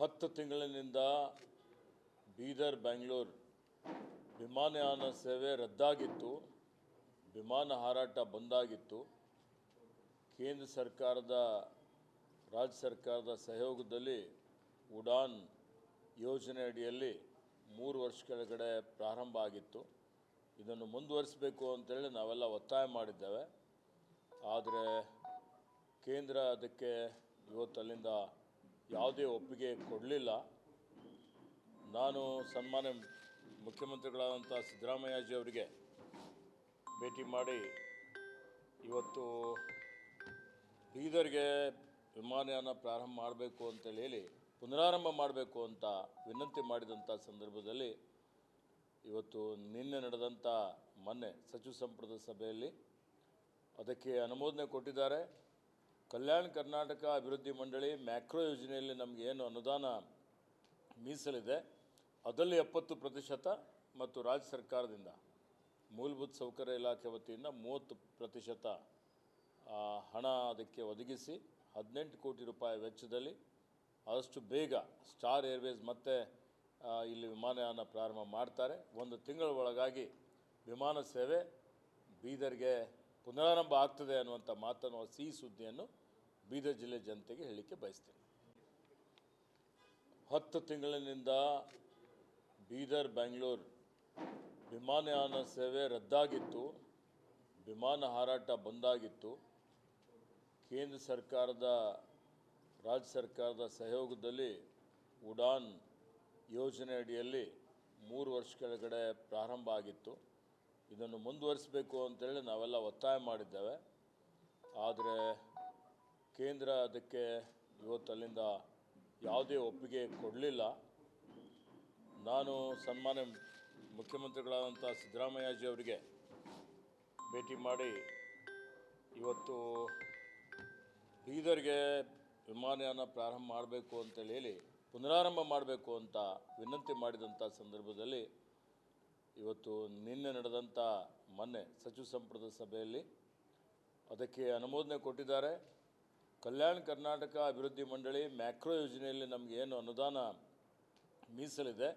ಹತ್ತು ತಿಂಗಳಿನಿಂದ ಬೀದರ್ ಬೆಂಗಳೂರು ವಿಮಾನಯಾನ ಸೇವೆ ರದ್ದಾಗಿತ್ತು. ವಿಮಾನ ಹಾರಾಟ ಬಂದಾಗಿತ್ತು. ಕೇಂದ್ರ ಸರ್ಕಾರದ, ರಾಜ್ಯ ಸರ್ಕಾರದ ಸಹಯೋಗದಲ್ಲಿ ಉಡಾನ್ ಯೋಜನೆ ಅಡಿಯಲ್ಲಿ ಮೂರು ವರ್ಷ ಕೆಳಗಡೆ ಪ್ರಾರಂಭ ಆಗಿತ್ತು. ಇದನ್ನು ಮುಂದುವರಿಸಬೇಕು ಅಂತೇಳಿ ನಾವೆಲ್ಲ ಒತ್ತಾಯ ಮಾಡಿದ್ದೇವೆ. ಆದರೆ ಕೇಂದ್ರ ಅದಕ್ಕೆ ಇವತ್ತು ಅಲ್ಲಿಂದ ಯಾವುದೇ ಒಪ್ಪಿಗೆ ಕೊಡಲಿಲ್ಲ. ನಾನು ಸನ್ಮಾನ್ಯ ಮುಖ್ಯಮಂತ್ರಿಗಳಾದಂಥ ಸಿದ್ದರಾಮಯ್ಯಜಿ ಅವರಿಗೆ ಭೇಟಿ ಮಾಡಿ ಇವತ್ತು ಬೀದರ್ಗೆ ವಿಮಾನಯಾನ ಪ್ರಾರಂಭ ಮಾಡಬೇಕು ಅಂತೇಳಿ ಹೇಳಿ ಪುನರಾರಂಭ ಮಾಡಬೇಕು ಅಂತ ವಿನಂತಿ ಮಾಡಿದಂಥ ಸಂದರ್ಭದಲ್ಲಿ ಇವತ್ತು ನಿನ್ನೆ ನಡೆದಂಥ ಮೊನ್ನೆ ಸಚಿವ ಸಂಪುಟದ ಸಭೆಯಲ್ಲಿ ಅದಕ್ಕೆ ಅನುಮೋದನೆ ಕೊಟ್ಟಿದ್ದಾರೆ. ಕಲ್ಯಾಣ ಕರ್ನಾಟಕ ಅಭಿವೃದ್ಧಿ ಮಂಡಳಿ ಮ್ಯಾಕ್ರೋ ಯೋಜನೆಯಲ್ಲಿ ನಮಗೆ ಏನು ಅನುದಾನ ಮೀಸಲಿದೆ, ಅದರಲ್ಲಿ ಎಪ್ಪತ್ತು ಪ್ರತಿಶತ ಮತ್ತು ರಾಜ್ಯ ಸರ್ಕಾರದಿಂದ ಮೂಲಭೂತ ಸೌಕರ್ಯ ಇಲಾಖೆ ವತಿಯಿಂದ ಮೂವತ್ತು ಪ್ರತಿಶತ ಹಣ ಅದಕ್ಕೆ ಒದಗಿಸಿ ಹದಿನೆಂಟು ಕೋಟಿ ರೂಪಾಯಿ ವೆಚ್ಚದಲ್ಲಿ ಆದಷ್ಟು ಬೇಗ ಸ್ಟಾರ್ ಏರ್ವೇಸ್ ಮತ್ತೆ ಇಲ್ಲಿ ವಿಮಾನಯಾನ ಪ್ರಾರಂಭ ಮಾಡ್ತಾರೆ. ಒಂದು ತಿಂಗಳ ಒಳಗಾಗಿ ವಿಮಾನ ಸೇವೆ ಬೀದರ್ಗೆ ಪುನರಾರಂಭ ಆಗ್ತದೆ ಅನ್ನುವಂಥ ಮಾತನ್ನು ಸಿಹಿ ಸುದ್ದಿಯನ್ನು ಬೀದರ್ ಜಿಲ್ಲೆ ಜನತೆಗೆ ಹೇಳಲಿಕ್ಕೆ ಬಯಸ್ತೇನೆ. ಹತ್ತು ತಿಂಗಳಿನಿಂದ ಬೀದರ್ ಬೆಂಗಳೂರು ವಿಮಾನಯಾನ ಸೇವೆ ರದ್ದಾಗಿತ್ತು. ವಿಮಾನ ಹಾರಾಟ ಬಂದಾಗಿತ್ತು. ಕೇಂದ್ರ ಸರ್ಕಾರದ, ರಾಜ್ಯ ಸರ್ಕಾರದ ಸಹಯೋಗದಲ್ಲಿ ಉಡಾನ್ ಯೋಜನೆ ಅಡಿಯಲ್ಲಿ ಮೂರು ವರ್ಷ ಕೆಳಗಡೆ ಪ್ರಾರಂಭ ಆಗಿತ್ತು. ಇದನ್ನು ಮುಂದುವರಿಸಬೇಕು ಅಂತೇಳಿ ನಾವೆಲ್ಲ ಒತ್ತಾಯ ಮಾಡಿದ್ದೇವೆ. ಆದರೆ ಕೇಂದ್ರ ಅದಕ್ಕೆ ಇವತ್ತು ಅಲ್ಲಿಂದ ಯಾವುದೇ ಒಪ್ಪಿಗೆ ಕೊಡಲಿಲ್ಲ. ನಾನು ಸನ್ಮಾನ್ಯ ಮುಖ್ಯಮಂತ್ರಿಗಳಾದಂಥ ಸಿದ್ದರಾಮಯ್ಯಜಿ ಅವರಿಗೆ ಭೇಟಿ ಮಾಡಿ ಇವತ್ತು ಬೀದರ್ಗೆ ವಿಮಾನಯಾನ ಪ್ರಾರಂಭ ಮಾಡಬೇಕು ಅಂತೇಳಿ ಹೇಳಿ, ಪುನರಾರಂಭ ಮಾಡಬೇಕು ಅಂತ ವಿನಂತಿ ಮಾಡಿದಂಥ ಸಂದರ್ಭದಲ್ಲಿ ಇವತ್ತು ನಿನ್ನೆ ನಡೆದಂಥ ಮೊನ್ನೆ ಸಚಿವ ಸಂಪುಟದ ಸಭೆಯಲ್ಲಿ ಅದಕ್ಕೆ ಅನುಮೋದನೆ ಕೊಟ್ಟಿದ್ದಾರೆ. ಕಲ್ಯಾಣ ಕರ್ನಾಟಕ ಅಭಿವೃದ್ಧಿ ಮಂಡಳಿ ಮ್ಯಾಕ್ರೋ ಯೋಜನೆಯಲ್ಲಿ ಏನು ಅನುದಾನ ಮೀಸಲಿದೆ,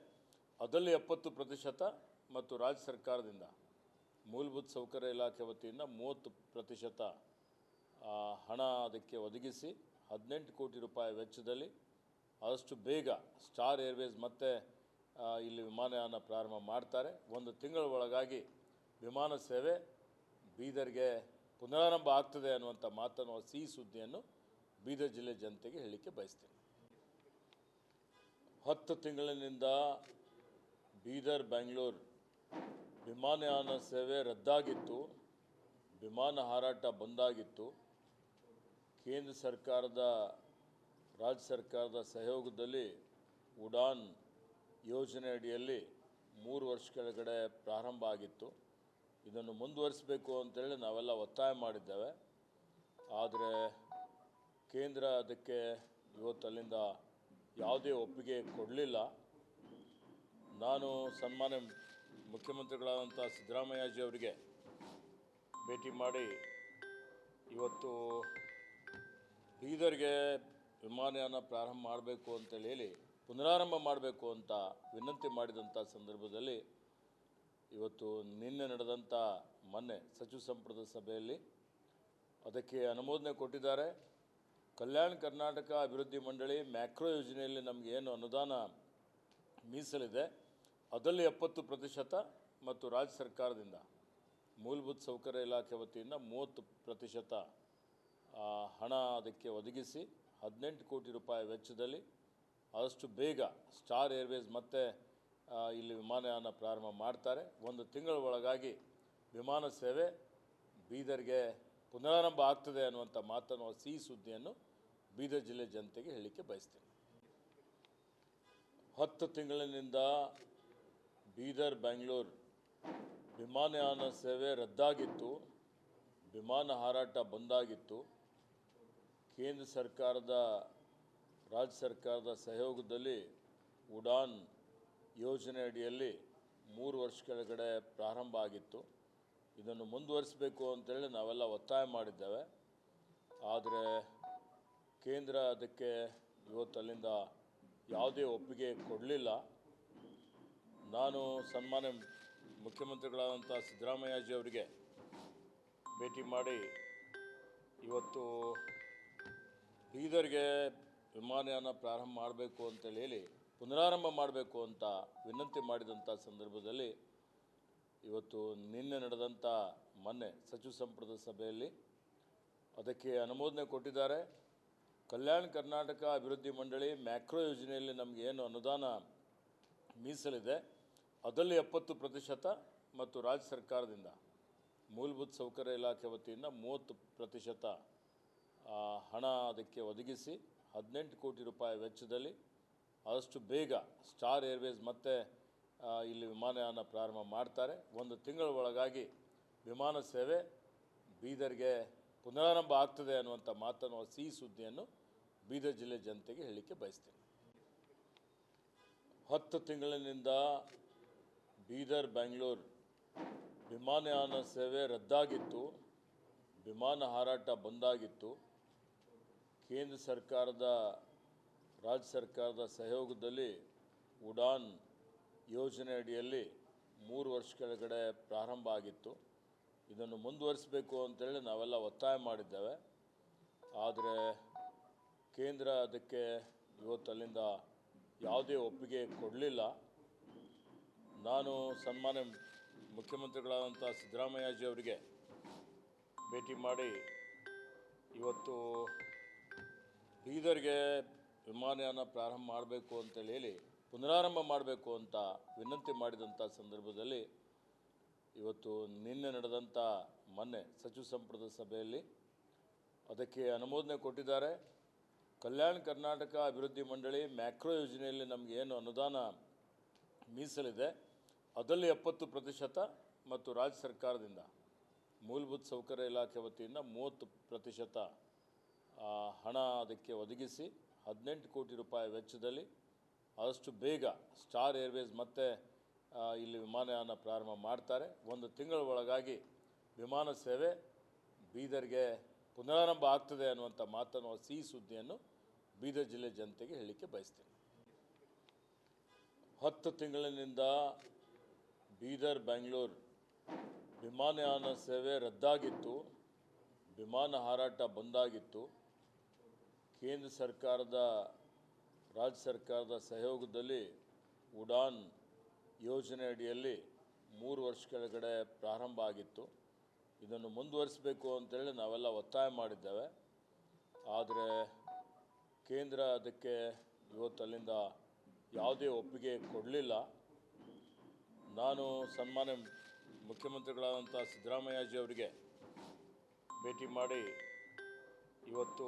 ಅದರಲ್ಲಿ ಎಪ್ಪತ್ತು ಪ್ರತಿಶತ ಮತ್ತು ರಾಜ್ಯ ಸರ್ಕಾರದಿಂದ ಮೂಲಭೂತ ಸೌಕರ್ಯ ಇಲಾಖೆ ವತಿಯಿಂದ ಮೂವತ್ತು ಪ್ರತಿಶತ ಹಣ ಅದಕ್ಕೆ ಒದಗಿಸಿ ಹದಿನೆಂಟು ಕೋಟಿ ರೂಪಾಯಿ ವೆಚ್ಚದಲ್ಲಿ ಆದಷ್ಟು ಬೇಗ ಸ್ಟಾರ್ ಏರ್ವೇಸ್ ಮತ್ತೆ ಇಲ್ಲಿ ವಿಮಾನಯಾನ ಪ್ರಾರಂಭ ಮಾಡ್ತಾರೆ. ಒಂದು ತಿಂಗಳ ಒಳಗಾಗಿ ವಿಮಾನ ಸೇವೆ ಬೀದರ್ಗೆ ಪುನರಾರಂಭ ಆಗ್ತದೆ ಅನ್ನುವಂಥ ಮಾತನ್ನು ಸಿಹಿ ಸುದ್ದಿಯನ್ನು ಬೀದರ್ ಜಿಲ್ಲೆ ಜನತೆಗೆ ಹೇಳಲಿಕ್ಕೆ ಬಯಸ್ತೇನೆ. ಹತ್ತು ತಿಂಗಳಿನಿಂದ ಬೀದರ್ ಬೆಂಗಳೂರು ವಿಮಾನಯಾನ ಸೇವೆ ರದ್ದಾಗಿತ್ತು. ವಿಮಾನ ಹಾರಾಟ ಬಂದಾಗಿತ್ತು. ಕೇಂದ್ರ ಸರ್ಕಾರದ, ರಾಜ್ಯ ಸರ್ಕಾರದ ಸಹಯೋಗದಲ್ಲಿ ಉಡಾನ್ ಯೋಜನೆ ಅಡಿಯಲ್ಲಿ ಮೂರು ವರ್ಷ ಕೆಳಗಡೆ ಪ್ರಾರಂಭ ಆಗಿತ್ತು. ಇದನ್ನು ಮುಂದುವರಿಸಬೇಕು ಅಂತೇಳಿ ನಾವೆಲ್ಲ ಒತ್ತಾಯ ಮಾಡಿದ್ದೇವೆ. ಆದರೆ ಕೇಂದ್ರ ಅದಕ್ಕೆ ಇವತ್ತು ಅಲ್ಲಿಂದ ಯಾವುದೇ ಒಪ್ಪಿಗೆ ಕೊಡಲಿಲ್ಲ. ನಾನು ಸನ್ಮಾನ್ಯ ಮುಖ್ಯಮಂತ್ರಿಗಳಾದಂಥ ಸಿದ್ದರಾಮಯ್ಯಜಿ ಅವರಿಗೆ ಭೇಟಿ ಮಾಡಿ ಇವತ್ತು ಬೀದರ್ಗೆ ವಿಮಾನಯಾನ ಪ್ರಾರಂಭ ಮಾಡಬೇಕು ಅಂತೇಳಿ ಹೇಳಿ ಪುನರಾರಂಭ ಮಾಡಬೇಕು ಅಂತ ವಿನಂತಿ ಮಾಡಿದಂಥ ಸಂದರ್ಭದಲ್ಲಿ ಇವತ್ತು ನಿನ್ನೆ ನಡೆದಂಥ ಮೊನ್ನೆ ಸಚಿವ ಸಂಪುಟದ ಸಭೆಯಲ್ಲಿ ಅದಕ್ಕೆ ಅನುಮೋದನೆ ಕೊಟ್ಟಿದ್ದಾರೆ. ಕಲ್ಯಾಣ ಕರ್ನಾಟಕ ಅಭಿವೃದ್ಧಿ ಮಂಡಳಿ ಮ್ಯಾಕ್ರೋ ಯೋಜನೆಯಲ್ಲಿ ಏನು ಅನುದಾನ ಮೀಸಲಿದೆ, ಅದರಲ್ಲಿ ಎಪ್ಪತ್ತು ಪ್ರತಿಶತ ಮತ್ತು ರಾಜ್ಯ ಸರ್ಕಾರದಿಂದ ಮೂಲಭೂತ ಸೌಕರ್ಯ ಇಲಾಖೆ ವತಿಯಿಂದ ಮೂವತ್ತು ಪ್ರತಿಶತ ಹಣ ಅದಕ್ಕೆ ಒದಗಿಸಿ ಹದಿನೆಂಟು ಕೋಟಿ ರೂಪಾಯಿ ವೆಚ್ಚದಲ್ಲಿ ಆದಷ್ಟು ಬೇಗ ಸ್ಟಾರ್ ಏರ್ವೇಸ್ ಮತ್ತೆ ಇಲ್ಲಿ ವಿಮಾನಯಾನ ಪ್ರಾರಂಭ ಮಾಡ್ತಾರೆ. ಒಂದು ತಿಂಗಳ ಒಳಗಾಗಿ ವಿಮಾನ ಸೇವೆ ಬೀದರ್ಗೆ ಪುನರಾರಂಭ ಆಗ್ತದೆ ಅನ್ನುವಂಥ ಮಾತನ್ನು ಸಿಹಿ ಸುದ್ದಿಯನ್ನು ಬೀದರ್ ಜಿಲ್ಲೆ ಜನತೆಗೆ ಹೇಳಲಿಕ್ಕೆ ಬಯಸ್ತೇನೆ. ಹತ್ತು ತಿಂಗಳಿನಿಂದ ಬೀದರ್ ಬೆಂಗಳೂರು ವಿಮಾನಯಾನ ಸೇವೆ ರದ್ದಾಗಿತ್ತು. ವಿಮಾನ ಹಾರಾಟ ಬಂದಾಗಿತ್ತು ಕೇಂದ್ರ ಸರ್ಕಾರದ ರಾಜ್ಯ ಸರ್ಕಾರದ ಸಹಯೋಗದಲ್ಲಿ ಉಡಾನ್ ಯೋಜನೆ ಅಡಿಯಲ್ಲಿ ಮೂರು ವರ್ಷ ಕೆಳಗಡೆ ಪ್ರಾರಂಭ ಆಗಿತ್ತು. ಇದನ್ನು ಮುಂದುವರಿಸಬೇಕು ಅಂತೇಳಿ ನಾವೆಲ್ಲ ಒತ್ತಾಯ ಮಾಡಿದ್ದೇವೆ. ಆದರೆ ಕೇಂದ್ರ ಅದಕ್ಕೆ ಇವತ್ತು ಅಲ್ಲಿಂದ ಯಾವುದೇ ಒಪ್ಪಿಗೆ ಕೊಡಲಿಲ್ಲ. ನಾನು ಸನ್ಮಾನ್ಯ ಮುಖ್ಯಮಂತ್ರಿಗಳಾದಂಥ ಸಿದ್ದರಾಮಯ್ಯಜಿ ಅವರಿಗೆ ಭೇಟಿ ಮಾಡಿ ಇವತ್ತು ಬೀದರ್ಗೆ ವಿಮಾನಯಾನ ಪ್ರಾರಂಭ ಮಾಡಬೇಕು ಅಂತೇಳಿ ಹೇಳಿ ಪುನರಾರಂಭ ಮಾಡಬೇಕು ಅಂತ ವಿನಂತಿ ಮಾಡಿದಂಥ ಸಂದರ್ಭದಲ್ಲಿ ಇವತ್ತು ನಿನ್ನೆ ನಡೆದಂಥ ಮೊನ್ನೆ ಸಚಿವ ಸಂಪುಟದ ಸಭೆಯಲ್ಲಿ ಅದಕ್ಕೆ ಅನುಮೋದನೆ ಕೊಟ್ಟಿದ್ದಾರೆ. ಕಲ್ಯಾಣ ಕರ್ನಾಟಕ ಅಭಿವೃದ್ಧಿ ಮಂಡಳಿ ಮ್ಯಾಕ್ರೋ ಯೋಜನೆಯಲ್ಲಿ ನಮಗೆ ಏನು ಅನುದಾನ ಮೀಸಲಿದೆ, ಅದರಲ್ಲಿ ಎಪ್ಪತ್ತು ಪ್ರತಿಶತ ಮತ್ತು ರಾಜ್ಯ ಸರ್ಕಾರದಿಂದ ಮೂಲಭೂತ ಸೌಕರ್ಯ ಇಲಾಖೆ ವತಿಯಿಂದ ಮೂವತ್ತು ಪ್ರತಿಶತ ಹಣ ಅದಕ್ಕೆ ಒದಗಿಸಿ ಹದಿನೆಂಟು ಕೋಟಿ ರೂಪಾಯಿ ವೆಚ್ಚದಲ್ಲಿ ಆದಷ್ಟು ಬೇಗ ಸ್ಟಾರ್ ಏರ್ವೇಸ್ ಮತ್ತೆ ಇಲ್ಲಿ ವಿಮಾನಯಾನ ಪ್ರಾರಂಭ ಮಾಡ್ತಾರೆ. ಒಂದು ತಿಂಗಳ ಒಳಗಾಗಿ ವಿಮಾನ ಸೇವೆ ಬೀದರ್ಗೆ ಪುನರಾರಂಭ ಆಗ್ತದೆ ಅನ್ನುವಂಥ ಮಾತನ್ನು ಸಿಹಿ ಸುದ್ದಿಯನ್ನು ಬೀದರ್ ಜಿಲ್ಲೆ ಜನತೆಗೆ ಹೇಳಲಿಕ್ಕೆ ಬಯಸ್ತೇನೆ. ಹತ್ತು ತಿಂಗಳಿನಿಂದ ಬೀದರ್ ಬೆಂಗಳೂರು ವಿಮಾನಯಾನ ಸೇವೆ ರದ್ದಾಗಿತ್ತು. ವಿಮಾನ ಹಾರಾಟ ಬಂದಾಗಿತ್ತು ಕೇಂದ್ರ ಸರ್ಕಾರದ, ರಾಜ್ಯ ಸರ್ಕಾರದ ಸಹಯೋಗದಲ್ಲಿ ಉಡಾನ್ ಯೋಜನೆ ಅಡಿಯಲ್ಲಿ ಮೂರು ವರ್ಷ ಕೆಳಗಡೆ ಪ್ರಾರಂಭ ಆಗಿತ್ತು. ಇದನ್ನು ಮುಂದುವರಿಸಬೇಕು ಅಂತೇಳಿ ನಾವೆಲ್ಲ ಒತ್ತಾಯ ಮಾಡಿದ್ದೇವೆ. ಆದರೆ ಕೇಂದ್ರ ಅದಕ್ಕೆ ಇವತ್ತು ಅಲ್ಲಿಂದ ಯಾವುದೇ ಒಪ್ಪಿಗೆ ಕೊಡಲಿಲ್ಲ. ನಾನು ಸನ್ಮಾನ್ಯ ಮುಖ್ಯಮಂತ್ರಿಗಳಾದಂಥ ಸಿದ್ದರಾಮಯ್ಯಜಿ ಅವರಿಗೆ ಭೇಟಿ ಮಾಡಿ ಇವತ್ತು ಬೀದರ್ಗೆ ವಿಮಾನಯಾನ ಪ್ರಾರಂಭ ಮಾಡಬೇಕು ಅಂತೇಳಿ ಹೇಳಿ ಪುನರಾರಂಭ ಮಾಡಬೇಕು ಅಂತ ವಿನಂತಿ ಮಾಡಿದಂಥ ಸಂದರ್ಭದಲ್ಲಿ ಇವತ್ತು ನಿನ್ನೆ ನಡೆದಂಥ ಮೊನ್ನೆ ಸಚಿವ ಸಂಪುಟದ ಸಭೆಯಲ್ಲಿ ಅದಕ್ಕೆ ಅನುಮೋದನೆ ಕೊಟ್ಟಿದ್ದಾರೆ. ಕಲ್ಯಾಣ ಕರ್ನಾಟಕ ಅಭಿವೃದ್ಧಿ ಮಂಡಳಿ ಮ್ಯಾಕ್ರೋ ಯೋಜನೆಯಲ್ಲಿ ನಮಗೆ ಏನು ಅನುದಾನ ಮೀಸಲಿದೆ, ಅದರಲ್ಲಿ ಎಪ್ಪತ್ತು ಪ್ರತಿಶತ ಮತ್ತು ರಾಜ್ಯ ಸರ್ಕಾರದಿಂದ ಮೂಲಭೂತ ಸೌಕರ್ಯ ಇಲಾಖೆ ವತಿಯಿಂದ ಮೂವತ್ತು ಪ್ರತಿಶತ ಹಣ ಅದಕ್ಕೆ ಒದಗಿಸಿ ಹದಿನೆಂಟು ಕೋಟಿ ರೂಪಾಯಿ ವೆಚ್ಚದಲ್ಲಿ ಆದಷ್ಟು ಬೇಗ ಸ್ಟಾರ್ ಏರ್ವೇಸ್ ಮತ್ತೆ ಇಲ್ಲಿ ವಿಮಾನಯಾನ ಪ್ರಾರಂಭ ಮಾಡ್ತಾರೆ. ಒಂದು ತಿಂಗಳ ಒಳಗಾಗಿ ವಿಮಾನ ಸೇವೆ ಬೀದರ್ಗೆ ಪುನರಾರಂಭ ಆಗ್ತದೆ ಅನ್ನುವಂಥ ಮಾತನ್ನು ಸಿಹಿ ಸುದ್ದಿಯನ್ನು ಬೀದರ್ ಜಿಲ್ಲೆ ಜನತೆಗೆ ಹೇಳಲಿಕ್ಕೆ ಬಯಸ್ತೇನೆ. ಹತ್ತು ತಿಂಗಳಿನಿಂದ ಬೀದರ್, ಬೆಂಗಳೂರು ವಿಮಾನಯಾನ ಸೇವೆ ರದ್ದಾಗಿತ್ತು. ವಿಮಾನ ಹಾರಾಟ ಬಂದಾಗಿತ್ತು ಕೇಂದ್ರ ಸರ್ಕಾರದ, ರಾಜ್ಯ ಸರ್ಕಾರದ ಸಹಯೋಗದಲ್ಲಿ ಉಡಾನ್ ಯೋಜನೆ ಅಡಿಯಲ್ಲಿ ಮೂರು ವರ್ಷ ಕೆಳಗಡೆ ಪ್ರಾರಂಭ ಆಗಿತ್ತು. ಇದನ್ನು ಮುಂದುವರಿಸಬೇಕು ಅಂತೇಳಿ ನಾವೆಲ್ಲ ಒತ್ತಾಯ ಮಾಡಿದ್ದೇವೆ. ಆದರೆ ಕೇಂದ್ರ ಅದಕ್ಕೆ ಇವತ್ತು ಅಲ್ಲಿಂದ ಯಾವುದೇ ಒಪ್ಪಿಗೆ ಕೊಡಲಿಲ್ಲ. ನಾನು ಸನ್ಮಾನ್ಯ ಮುಖ್ಯಮಂತ್ರಿಗಳಾದಂಥ ಸಿದ್ದರಾಮಯ್ಯಜಿ ಅವರಿಗೆ ಭೇಟಿ ಮಾಡಿ ಇವತ್ತು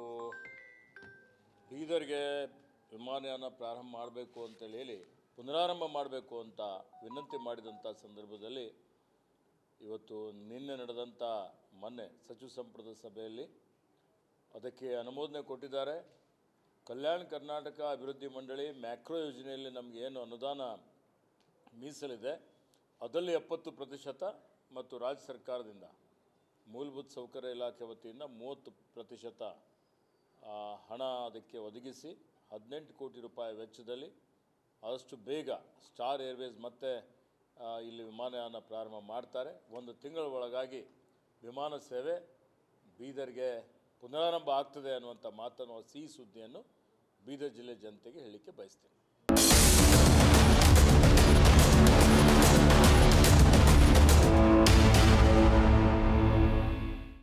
ಬೀದರ್ಗೆ ವಿಮಾನಯಾನ ಪ್ರಾರಂಭ ಮಾಡಬೇಕು ಅಂತೇಳಿ ಹೇಳಿ ಪುನರಾರಂಭ ಮಾಡಬೇಕು ಅಂತ ವಿನಂತಿ ಮಾಡಿದಂಥ ಸಂದರ್ಭದಲ್ಲಿ ಇವತ್ತು ನಿನ್ನೆ ನಡೆದಂಥ ಮೊನ್ನೆ ಸಚಿವ ಸಂಪುಟದ ಸಭೆಯಲ್ಲಿ ಅದಕ್ಕೆ ಅನುಮೋದನೆ ಕೊಟ್ಟಿದ್ದಾರೆ. ಕಲ್ಯಾಣ ಕರ್ನಾಟಕ ಅಭಿವೃದ್ಧಿ ಮಂಡಳಿ ಮ್ಯಾಕ್ರೋ ಯೋಜನೆಯಲ್ಲಿ ನಮಗೆ ಏನು ಅನುದಾನ ಮೀಸಲಿದೆ, ಅದರಲ್ಲಿ ಎಪ್ಪತ್ತು ಪ್ರತಿಶತ ಮತ್ತು ರಾಜ್ಯ ಸರ್ಕಾರದಿಂದ ಮೂಲಭೂತ ಸೌಕರ್ಯ ಇಲಾಖೆ ವತಿಯಿಂದ ಮೂವತ್ತು ಪ್ರತಿಶತ ಹಣ ಅದಕ್ಕೆ ಒದಗಿಸಿ ಹದಿನೆಂಟು ಕೋಟಿ ರೂಪಾಯಿ ವೆಚ್ಚದಲ್ಲಿ ಆದಷ್ಟು ಬೇಗ ಸ್ಟಾರ್ ಏರ್ವೇಸ್ ಮತ್ತೆ ಇಲ್ಲಿ ವಿಮಾನಯಾನ ಪ್ರಾರಂಭ ಮಾಡ್ತಾರೆ. ಒಂದು ತಿಂಗಳ ಒಳಗಾಗಿ ವಿಮಾನ ಸೇವೆ ಬೀದರ್ಗೆ ಪುನರಾರಂಭ ಆಗ್ತದೆ ಅನ್ನುವಂಥ ಮಾತನ್ನು ಸಿಹಿ ಸುದ್ದಿಯನ್ನು ಬೀದರ್ ಜಿಲ್ಲೆ ಜನತೆಗೆ ಹೇಳಲಿಕ್ಕೆ ಬಯಸ್ತೇನೆ.